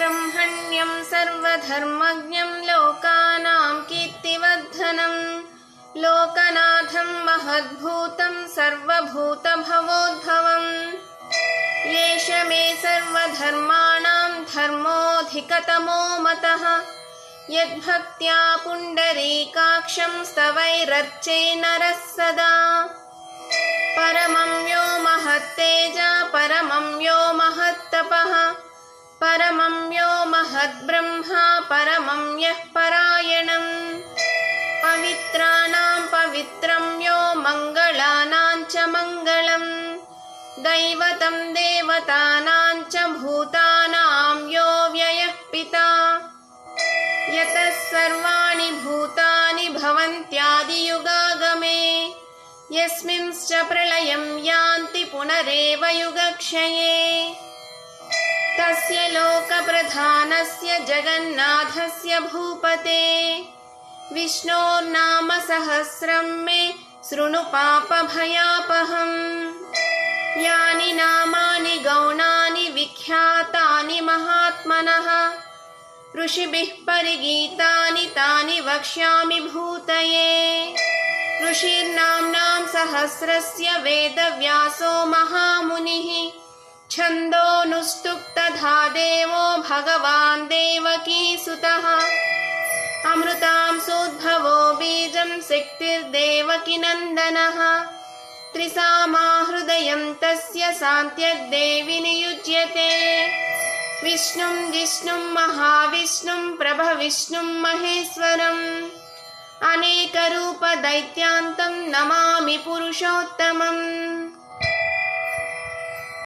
दैवतम् सर्वधर्मज्ञम् लोकानाम् कीर्तिवर्धनम् लोकनाथम् महद्भूतम् सर्वभूतभवोद्भवम् एष मे सर्वधर्माणाम् धर्मोऽधिकतमो मतः। यद्भक्त्या पुण्डरीकाक्षम् स्तवैरर्चे नरः सदा। परमं यो महत्तेजा परमं यो महद्ब्रह्मा परमं यः परायणम्। पवित्राणां पवित्रं यो मङ्गलानां च मङ्गलम्। दैवतं देवतानां च भूतानां यो व्ययः पिता। यतः सर्वाणि भूतानि भवन्त्यादियुगागमे। यस्मिंश्च प्रलयं यान्ति पुनरेव युगक्षये लोकप्रधानस्य जगन्नाथस्य भूपते। विष्णोर्नाम सहस्रं मे शृणु पापभयापहम्। यानि नामानि गौणानि विख्यातानि महात्मनः। ऋषिभिः परिगीतानि तानि वक्ष्यामि भूतये। ऋषिर्नाम्नां सहस्रस्य वेदव्यासो महामुनिः। देवो भगवान् देवकीसुतः अमृतां सोद्भवो बीजं शक्तिर्देवकीनन्दनः त्रिसामाहृदयं तस्य सान्त्यग्देवि नियुज्यते। विष्णुं जिष्णुं महाविष्णुं प्रभविष्णुं महेश्वरम्। अनेकरूपदैत्यान्तं नमामि पुरुषोत्तमम्